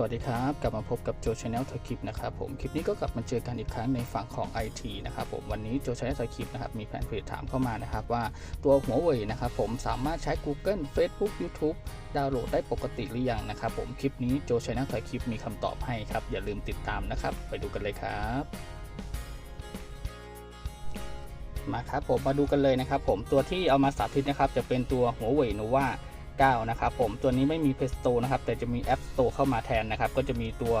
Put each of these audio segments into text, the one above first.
สวัสดีครับ กลับมาพบกับโจชาแนลทคลิปนะครับผมคลิปนี้ก็กลับมาเจอกันอีกครั้งในฝั่งของ IT นะครับผมวันนี้โจชาแนลทคลิปนะครับมีแฟนเพจถามเข้ามานะครับว่าตัวหัวเว่ยนะครับผมสามารถใช้ Google Facebook YouTube ดาวน์โหลดได้ปกติหรือยังนะครับผมคลิปนี้โจชาแนลทคลิปมีคำตอบให้ครับ อย่าลืมติดตามนะครับ ไปดูกันเลยครับมาครับผมมาดูกันเลยนะครับผมตัวที่เอามาสาธิตนะครับจะเป็นตัวหัวเว่ยโนวา 9 นะครับผมตัวนี้ไม่มี Play Store นะครับแต่จะมี App Store เข้ามาแทนนะครับก็จะมีตัว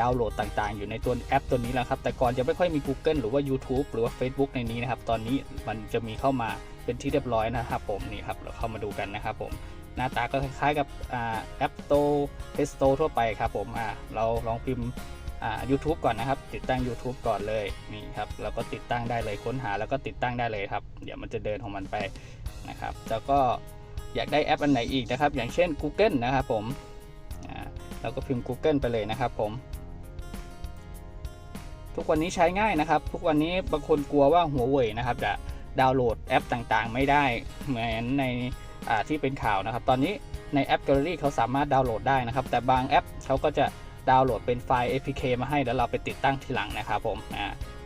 ดาวน์โหลดต่างๆ อยู่ในตัวแอปตัวนี้แล้วครับแต่ก่อนจะไม่ค่อยมี Google หรือว่า YouTube หรือว่า Facebook ในนี้นะครับตอนนี้มันจะมีเข้ามาเป็นที่เรียบร้อยนะครับผมนี่ครับเราเข้ามาดูกันนะครับผมหน้าตาก็คล้ายๆกับแอป Store Play Store ทั่วไปครับผมเราลองพิมพ์ยูทูบก่อนนะครับ ติดตั้ง YouTube ก่อนเลยนี่ครับแล้วก็ติดตั้งได้เลยค้นหาแล้วก็ติดตั้งได้เลยครับ เดี๋ยวมันจะเดินของมันไปนะครับ แล้วก็ อยากได้แอปอันไหนอีกนะครับ อย่างเช่น Google นะครับผมเราก็พิมพ์ Google ไปเลยนะครับผมทุกวันนี้ใช้ง่ายนะครับ ทุกวันนี้บางคนกลัวว่าหัวเว่ยนะครับ จะดาวน์โหลดแอปต่างๆ ไม่ได้เหมือนในที่เป็นข่าวนะครับ ตอนนี้ในแอป Gallery เขาสามารถดาวน์โหลดได้นะครับ แต่บางแอปเขาก็จะดาวน์โหลดเป็นไฟล์ APK มาให้แล้วเราไปติดตั้งทีหลังนะครับผม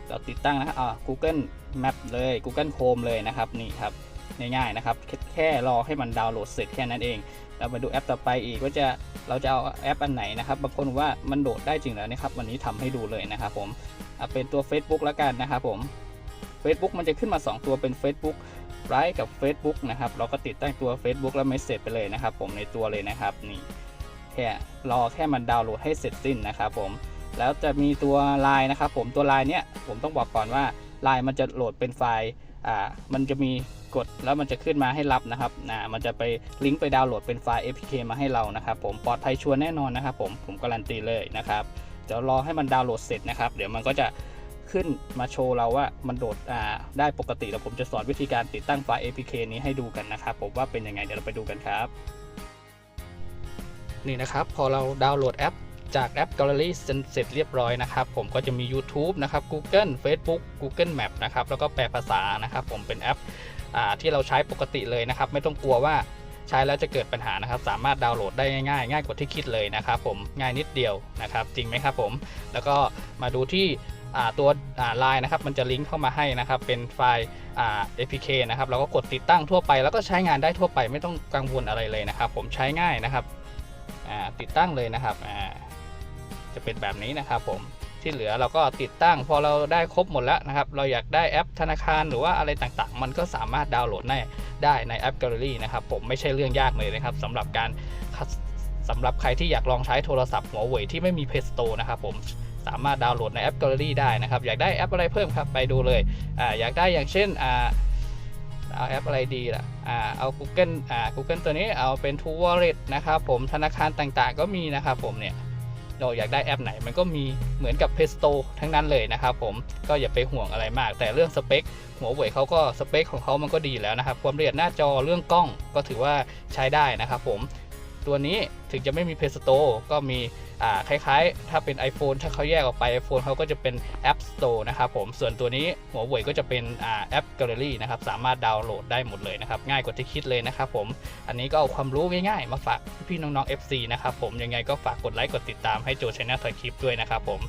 เราติดตั้งนะครับ Google Map เลย Google Chrome เลยนะครับนี่ครับ ง่ายๆนะครับแค่รอให้มันดาวน์โหลดเสร็จแค่นั้นเอง เรามาดูแอปต่อไปอีกว่าจะเราจะเอาแอปอันไหนนะครับ บางคนว่ามันโดดได้จริงแล้วนะครับ วันนี้ทำให้ดูเลยนะครับผมเอาเป็นตัว Facebook แล้วกันนะครับผม Facebook มันจะขึ้นมา 2 ตัวเป็น Facebook ไลฟ์กับ Facebook นะครับ เราก็ติดตั้งตัว Facebook แล้วเมสเซจไปเลยนะครับ ผมในตัวเลยนะครับนี่แค่รอแค่มันดาวน์โหลดให้เสร็จสิ้นนะครับผมแล้วจะมีตัว Line นะครับผมตัว Line เนี้ยผมต้องบอกก่อนว่า Line มันจะโหลดเป็นไฟล์อ่ามันจะมีกดแล้วมันจะขึ้นมาให้รับนะครับนะมันจะไปลิงก์ไปดาวน์โหลดเป็นไฟล์ APK มาให้เรานะครับผมปลอดภัยชัวร์แน่นอนนะครับผมผมการันตีเลยนะครับเดี๋ยวรอให้มันดาวน์โหลดเสร็จนะครับ เดี๋ยวมันก็จะขึ้นมาโชว์เราว่ามันโหลดได้ปกติแล้วผมจะสอนวิธีการติดตั้งไฟล์ APK นี้ให้ดูกันนะครับผมว่าเป็นยังไงเดี๋ยวเราไปดูกันครับ นี่นะครับ พอเราดาวน์โหลดแอป จากแอป Gallery เสร็จเรียบร้อยนะครับ ผมก็จะมี YouTube นะครับ Google Facebook Google Map นะครับ แล้วก็แปลภาษานะครับ ผมเป็นแอปที่เราใช้ปกติเลยนะครับ ไม่ต้องกลัวว่าใช้แล้วจะเกิดปัญหานะครับ สามารถดาวน์โหลดได้ง่ายๆ ง่ายกว่าที่คิดเลยนะครับผมง่ายนิดเดียวนะครับ จริงไหมครับผม แล้วก็มาดูที่ตัวไลน์นะครับมันจะลิงก์เข้ามาให้นะครับ เป็นไฟล์ APK นะครับเราก็กดติดตั้งทั่วไป แล้วก็ใช้งานได้ทั่วไปไม่ต้องกังวลอะไรเลยนะครับ ผมใช้ง่ายนะครับติดตั้งเลยนะครับ จะเป็นแบบนี้นะครับผมที่เหลือเราก็ติดตั้งพอเราได้ครบหมดแล้วนะครับ เราอยากได้แอปธนาคารหรือว่าอะไรต่างๆ มันก็สามารถดาวน์โหลดได้ได้ในแอป Gallery นะครับ ผมไม่ใช่เรื่องยากเลยนะครับสำหรับการสำหรับใครที่อยากลองใช้โทรศัพท์หัวเว่ยที่ไม่มี Play Store นะครับผมสามารถดาวน์โหลดในแอป Gallery ได้นะครับ อยากได้แอปอะไรเพิ่มครับไปดูเลยออยากได้อย่างเช่นเอาแอปอะไรดีล่ะอ่าเอา Google อ่า Google ตัวนี้เอาเป็น True Wallet นะครับผมธนาคารต่างๆ ก็มีนะครับผมเนี่ย เราอยากได้แอปไหน มันก็มีเหมือนกับ Play Store ทั้งนั้นเลยนะครับผมก็อย่าไปห่วงอะไรมาก แต่เรื่องสเปคหัวเว่ยเขาก็สเปคของเขามันก็ดีแล้วนะครับ ความละเอียดหน้าจอเรื่องกล้องก็ถือว่าใช้ได้นะครับผม ตัวนี้ถึงจะไม่มี Play Store ก็มีคล้ายๆ ถ้าเป็น iPhone ถ้าเขาแยกออกไป iPhone เขาก็จะเป็น App Store นะครับผมส่วนตัวนี้หัวเว่ยก็จะเป็นแอป Gallery นะครับสามารถดาวน์โหลดได้หมดเลยนะครับง่ายกว่าที่คิดเลยนะครับผมอันนี้ก็เอาความรู้ง่ายๆ มาฝากพี่น้องๆ FC นะครับผมยังไงก็ฝากกดไลค์กดติดตามให้โจชแนลถ่ายคลิปด้วยนะครับผม